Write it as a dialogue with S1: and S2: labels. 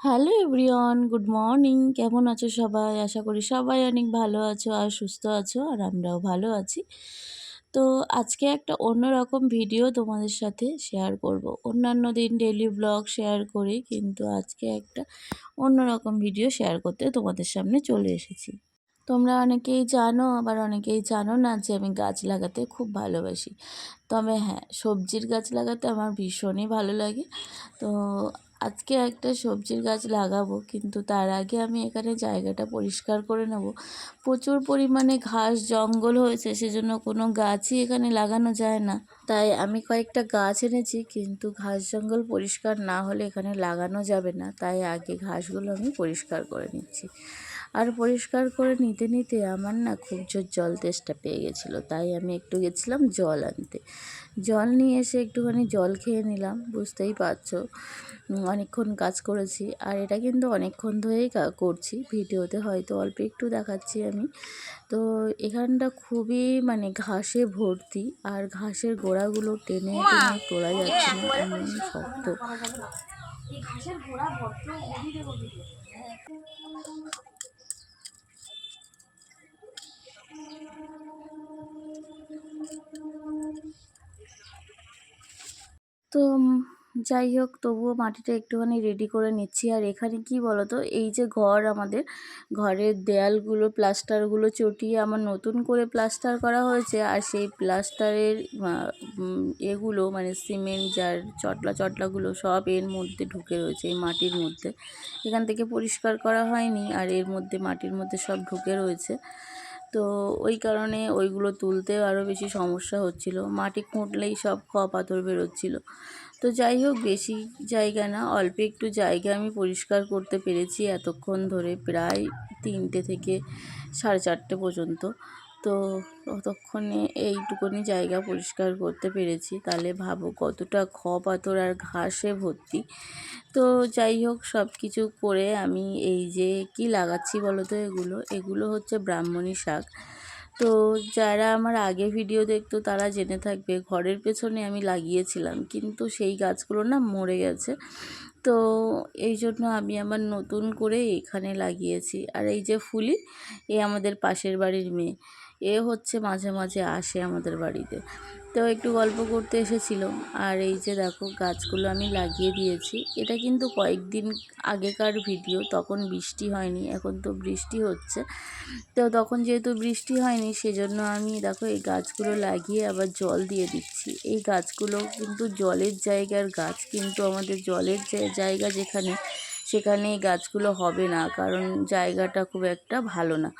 S1: Hello everyone, good morning. কেমন আছো সবাই? আশা করি সবাই অনেক ভালো আছো আর সুস্থ আছো আর আমরাও ভালো আছি। তো আজকে একটা অন্যরকম ভিডিও তোমাদের সাথে শেয়ার করব। অন্যান্য দিন ডেলি ব্লগ শেয়ার করি কিন্তু আজকে একটা অন্যরকম ভিডিও শেয়ার করতে তোমাদের সামনে চলে এসেছি। তোমরা অনেকেই জানো, আবার অনেকেই জানো না যে আমি গাছ লাগাতে খুব ভালোবাসি। তবে হ্যাঁ সবজির গাছ লাগাতে আমার ভীষণই ভালো লাগে। তো আজকে একটা সবজির গাছ লাগাবো, কিন্তু তার আগে আমি এখানে জায়গাটা পরিষ্কার করে নেব। প্রচুর পরিমাণে ঘাস, জঙ্গল হয়েছে, সেজন্য কোনো গাছই এখানে লাগানো যায় না। তাই আমি কয়েকটা গাছ এনেছি, কিন্তু ঘাস জঙ্গল পরিষ্কার না হলে এখানে লাগানো যাবে না। তাই আগে ঘাসগুলো আমি পরিষ্কার করে নিচ্ছি। আর পরিষ্কার করে নিতে নিতে আমার না খুব জোর জল তেষ্টা পেয়ে গেছিল। তাই আমি একটু গেছিলাম জল আনতে। জল নিয়ে এসে একটুখানি জল খেয়ে নিলাম, বুঝতেই পারছ অনেকক্ষণ কাজ করেছি। আর এটা কিন্তু অনেকক্ষণ ধরেই করছি। ভিডিওতে হয়তো অল্প একটু দেখাচ্ছি আমি। তো এখানটা খুবই মানে ঘাসে ভর্তি, আর ঘাসের গোড়াগুলো টেনে টেনে তোলা যাচ্ছে না এমন শক্ত তো যাই হোক, তবুও মাটিটা একটুখানি রেডি করে নিচ্ছি। আর এখানে কি বলতো, এই যে ঘর আমাদের, ঘরের দেয়ালগুলো প্লাস্টারগুলো চটিয়ে আমার নতুন করে প্লাস্টার করা হয়েছে। আর সেই প্লাস্টারের এগুলো মানে সিমেন্ট যার চটলা চটলাগুলো সব এর মধ্যে ঢুকে রয়েছে, এই মাটির মধ্যে। এখান থেকে পরিষ্কার করা হয়নি, আর এর মধ্যে মাটির মধ্যে সব ঢুকে রয়েছে। তো ওই কারণে ওইগুলো তুলতে আরও বেশি সমস্যা হচ্ছিল। মাটি খুঁটলেই সব খ পাথর বেরোচ্ছিল। তো যাই হোক, বেশি জায়গা না, অল্প একটু জায়গা আমি পরিষ্কার করতে পেরেছি এতক্ষণ ধরে, প্রায় তিনটে থেকে সাড়ে চারটে পর্যন্ত। তো ততক্ষণে এইটুকুনি জায়গা পরিষ্কার করতে পেরেছি। তাহলে ভাবো কতটা খ পাথর আর ঘাসে ভর্তি। তো যাই হোক সব কিছু করে আমি এই যে কি লাগাচ্ছি বলো তো এগুলো? এগুলো হচ্ছে ব্রাহ্মণী শাক। তো যারা আমার আগে ভিডিও দেখতো তারা জেনে থাকবে, ঘরের পেছনে আমি লাগিয়েছিলাম। কিন্তু সেই গাছগুলো না মরে গেছে। তো এই জন্য আমি আমার নতুন করে এখানে লাগিয়েছি। আর এই যে ফুলি, এ আমাদের পাশের বাড়ির মেয়ে। এ হচ্ছে মাঝে মাঝে আসে আমাদের বাড়িতে। তো একটু গল্প করতে এসেছিল। আর এই যে দেখো, গাছগুলো আমি লাগিয়ে দিয়েছি। এটা কিন্তু কয়েকদিন আগেকার ভিডিও, তখন বৃষ্টি হয়নি, এখন তো বৃষ্টি হচ্ছে। তো তখন যেহেতু বৃষ্টি হয়নি, সেজন্য আমি দেখো এই গাছগুলো লাগিয়ে আবার জল দিয়ে দিচ্ছি। এই গাছগুলো কিন্তু জলের জায়গার গাছ, কিন্তু আমাদের জলের জায়গা যেখানে সেখানে এই গাছগুলো হবে না। কারণ জায়গাটা খুব একটা ভালো না।